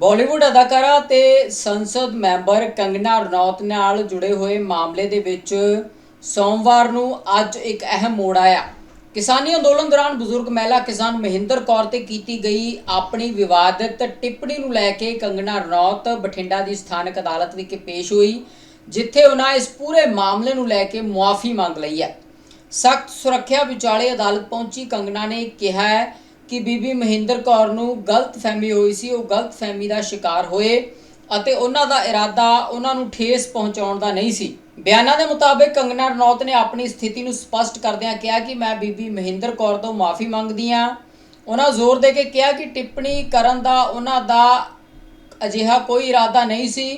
ਬਾਲੀਵੁੱਡ ਅਦਾਕਾਰਾ ਤੇ ਸੰਸਦ ਮੈਂਬਰ ਕੰਗਨਾ ਰਣੌਤ ਨਾਲ ਜੁੜੇ ਹੋਏ ਮਾਮਲੇ ਦੇ ਵਿੱਚ ਸੋਮਵਾਰ ਨੂੰ ਅੱਜ ਇੱਕ ਅਹਿਮ ਮੋੜ ਆਇਆ। ਕਿਸਾਨੀ ਅੰਦੋਲਨ ਦੌਰਾਨ ਬਜ਼ੁਰਗ ਮਹਿਲਾ ਕਿਸਾਨ ਮਹਿੰਦਰ ਕੌਰ ਤੇ ਕੀਤੀ ਗਈ ਆਪਣੀ ਵਿਵਾਦਤ ਟਿੱਪਣੀ ਨੂੰ ਲੈ ਕੇ ਕੰਗਨਾ ਰਣੌਤ ਬਠਿੰਡਾ ਦੀ ਸਥਾਨਕ ਅਦਾਲਤ ਵਿਖੇ ਪੇਸ਼ ਹੋਈ, ਜਿੱਥੇ ਉਹਨਾਂ ਇਸ ਪੂਰੇ ਮਾਮਲੇ ਨੂੰ ਲੈ ਕੇ ਮੁਆਫੀ ਮੰਗ ਲਈ ਹੈ। ਸਖਤ ਸੁਰੱਖਿਆ ਵਿਚਾਲੇ ਅਦਾਲਤ ਪਹੁੰਚੀ, ਕੰਗਨਾ ਨੇ ਕਿਹਾ ਕਿ ਬੀਬੀ ਮਹਿੰਦਰ ਕੌਰ ਨੂੰ ਗਲਤ ਫਹਿਮੀ ਹੋਈ ਸੀ, ਉਹ ਗਲਤ ਫਹਿਮੀ ਦਾ ਸ਼ਿਕਾਰ ਹੋਏ ਅਤੇ ਉਹਨਾਂ ਦਾ ਇਰਾਦਾ ਉਹਨਾਂ ਨੂੰ ਠੇਸ ਪਹੁੰਚਾਉਣ ਦਾ ਨਹੀਂ ਸੀ। ਬਿਆਨਾਂ ਦੇ ਮੁਤਾਬਕ ਕੰਗਨਾ ਰਣੌਤ ਨੇ ਆਪਣੀ ਸਥਿਤੀ ਨੂੰ ਸਪਸ਼ਟ ਕਰਦਿਆਂ ਕਿਹਾ ਕਿ ਮੈਂ ਬੀਬੀ ਮਹਿੰਦਰ ਕੌਰ ਤੋਂ ਮਾਫੀ ਮੰਗਦੀ ਹਾਂ। ਉਹਨਾਂ ਜ਼ੋਰ ਦੇ ਕੇ ਕਿਹਾ ਕਿ ਟਿੱਪਣੀ ਕਰਨ ਦਾ ਉਹਨਾਂ ਦਾ ਅਜਿਹਾ ਕੋਈ ਇਰਾਦਾ ਨਹੀਂ ਸੀ।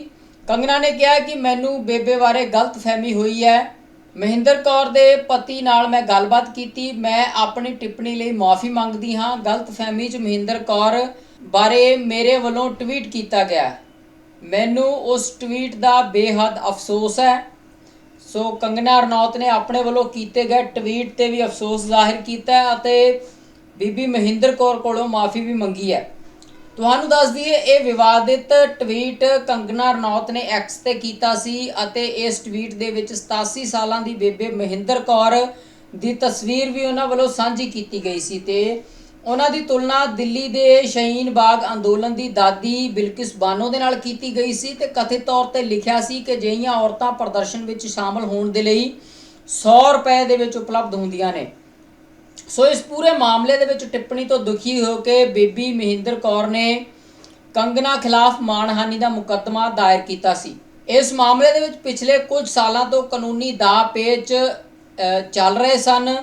ਕੰਗਨਾ ਨੇ ਕਿਹਾ ਕਿ ਮੈਨੂੰ ਬੇਬੇ ਬਾਰੇ ਗਲਤ ਫਹਿਮੀ ਹੋਈ ਹੈ। ਮਹਿੰਦਰ ਕੌਰ ਦੇ ਪਤੀ ਨਾਲ ਮੈਂ ਗੱਲਬਾਤ ਕੀਤੀ। ਮੈਂ ਆਪਣੀ ਟਿੱਪਣੀ ਲਈ ਮਾਫੀ ਮੰਗਦੀ ਹਾਂ। ਗਲਤ ਫਹਿਮੀ 'ਚ ਮਹਿੰਦਰ ਕੌਰ ਬਾਰੇ ਮੇਰੇ ਵੱਲੋਂ ਟਵੀਟ ਕੀਤਾ ਗਿਆ ਮੈਨੂੰ ਉਸ ਟਵੀਟ ਦਾ ਬੇਹੱਦ ਅਫਸੋਸ ਹੈ। ਸੋ ਕੰਗਨਾ ਰਣੌਤ ਨੇ ਆਪਣੇ ਵੱਲੋਂ ਕੀਤੇ ਗਏ ਟਵੀਟ ਤੇ ਵੀ ਅਫਸੋਸ ਜ਼ਾਹਿਰ ਕੀਤਾ ਅਤੇ ਬੀਬੀ ਮਹਿੰਦਰ ਕੌਰ ਕੋਲੋਂ ਮਾਫੀ ਵੀ ਮੰਗੀ ਹੈ। ਤੁਹਾਨੂੰ ਦੱਸ ਦਈਏ, ਇਹ ਵਿਵਾਦਿਤ ਟਵੀਟ ਕੰਗਨਾ ਰਣੌਤ ਨੇ ਐਕਸ ਤੇ ਕੀਤਾ ਸੀ ਅਤੇ ਇਸ ਟਵੀਟ ਦੇ ਵਿੱਚ 87 ਸਾਲਾਂ ਦੀ ਬੇਬੇ ਮਹਿੰਦਰ ਕੌਰ ਦੀ ਤਸਵੀਰ ਵੀ ਉਹਨਾਂ ਵੱਲੋਂ ਸਾਂਝੀ ਕੀਤੀ ਗਈ ਸੀ ਤੇ ਉਹਨਾਂ ਦੀ ਤੁਲਨਾ ਦਿੱਲੀ ਦੇ ਸ਼ਹੀਨ ਬਾਗ ਅੰਦੋਲਨ ਦੀ ਦਾਦੀ ਬਿਲਕਿਸ ਬਾਨੋ ਦੇ ਨਾਲ ਕੀਤੀ ਗਈ ਸੀ ਤੇ ਕਥਿਤ ਤੌਰ ਤੇ ਲਿਖਿਆ ਸੀ ਕਿ ਜਿਹੀਆਂ ਔਰਤਾਂ ਪ੍ਰਦਰਸ਼ਨ ਵਿੱਚ ਸ਼ਾਮਲ ਹੋਣ ਦੇ ਲਈ 100 ਰੁਪਏ ਦੇ ਵਿੱਚ ਉਪਲਬਧ ਹੁੰਦੀਆਂ ਨੇ। ਸੋ ਇਸ ਪੂਰੇ ਮਾਮਲੇ ਦੇ ਵਿੱਚ ਟਿੱਪਣੀ ਤੋਂ ਦੁਖੀ ਹੋ ਕੇ ਬੀਬੀ ਮਹਿੰਦਰ ਕੌਰ ਨੇ ਕੰਗਨਾ ਖਿਲਾਫ ਮਾਣਹਾਨੀ ਦਾ ਮੁਕੱਦਮਾ ਦਾਇਰ ਕੀਤਾ ਸੀ। ਇਸ ਮਾਮਲੇ ਦੇ ਵਿੱਚ ਪਿਛਲੇ ਕੁਝ ਸਾਲਾਂ ਤੋਂ ਕਾਨੂੰਨੀ ਦਾਅ ਪੇਚ ਚੱਲ ਰਹੇ ਸਨ।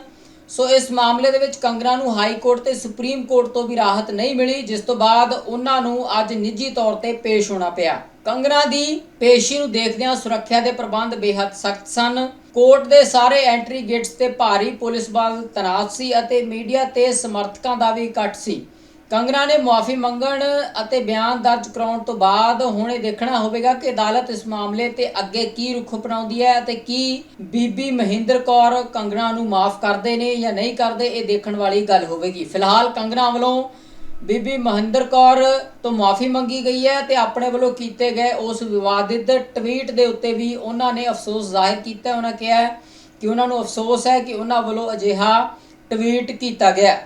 ਸੋ ਇਸ ਮਾਮਲੇ ਦੇ ਵਿੱਚ ਕੰਗਨਾ ਨੂੰ ਹਾਈ ਕੋਰਟ ਤੇ ਸੁਪਰੀਮ ਕੋਰਟ ਤੋਂ ਵੀ ਰਾਹਤ ਨਹੀਂ ਮਿਲੀ, ਜਿਸ ਤੋਂ ਬਾਅਦ ਉਹਨਾਂ ਨੂੰ ਅੱਜ ਨਿੱਜੀ ਤੌਰ ਤੇ ਪੇਸ਼ ਹੋਣਾ ਪਿਆ। ਕੰਗਨਾ ਦੀ ਪੇਸ਼ੀ ਨੂੰ ਦੇਖਦਿਆਂ ਸੁਰੱਖਿਆ ਦੇ ਪ੍ਰਬੰਧ ਬੇਹੱਦ ਸਖਤ ਸਨ। ਕੋਰਟ ਦੇ ਸਾਰੇ ਐਂਟਰੀ ਗੇਟਸ ਤੇ ਭਾਰੀ ਪੁਲਿਸ ਬਲ ਤੈਨਾਤ ਸੀ ਅਤੇ ਮੀਡੀਆ ਤੇ ਸਮਰਥਕਾਂ ਦਾ ਵੀ ਇਕੱਠ ਸੀ। ਕੰਗਨਾ ਨੇ ਮੁਆਫੀ ਮੰਗਣ ਅਤੇ ਬਿਆਨ ਦਰਜ ਕਰਾਉਣ ਤੋਂ ਬਾਅਦ ਹੁਣ ਇਹ ਦੇਖਣਾ ਹੋਵੇਗਾ ਕਿ ਅਦਾਲਤ ਇਸ ਮਾਮਲੇ ਤੇ ਅੱਗੇ ਕੀ ਰੁਖ ਅਪਣਾਉਂਦੀ ਹੈ ਅਤੇ ਕੀ ਬੀਬੀ ਮਹਿੰਦਰ ਕੌਰ ਕੰਗਨਾ ਨੂੰ ਮਾਫ ਕਰਦੇ ਨੇ ਜਾਂ ਨਹੀਂ ਕਰਦੇ, ਇਹ ਦੇਖਣ ਵਾਲੀ ਗੱਲ ਹੋਵੇਗੀ। ਫਿਲਹਾਲ ਕੰਗਨਾ ਵੱਲੋਂ ਬੀਬੀ ਮਹਿੰਦਰ ਕੌਰ ਤੋਂ ਮਾਫੀ ਮੰਗੀ ਗਈ ਹੈ ਤੇ ਆਪਣੇ ਵੱਲੋਂ ਕੀਤੇ ਗਏ ਉਸ ਵਿਵਾਦਿਤ ਟਵੀਟ ਦੇ ਉੱਤੇ ਵੀ ਉਹਨਾਂ ਨੇ ਅਫਸੋਸ ਜ਼ਾਹਿਰ ਕੀਤਾ ਉਹਨਾਂ ਕਿਹਾ ਕਿ ਉਹਨਾਂ ਨੂੰ ਅਫਸੋਸ ਹੈ ਕਿ ਉਹਨਾਂ ਵੱਲੋਂ ਅਜਿਹਾ ਟਵੀਟ ਕੀਤਾ ਗਿਆ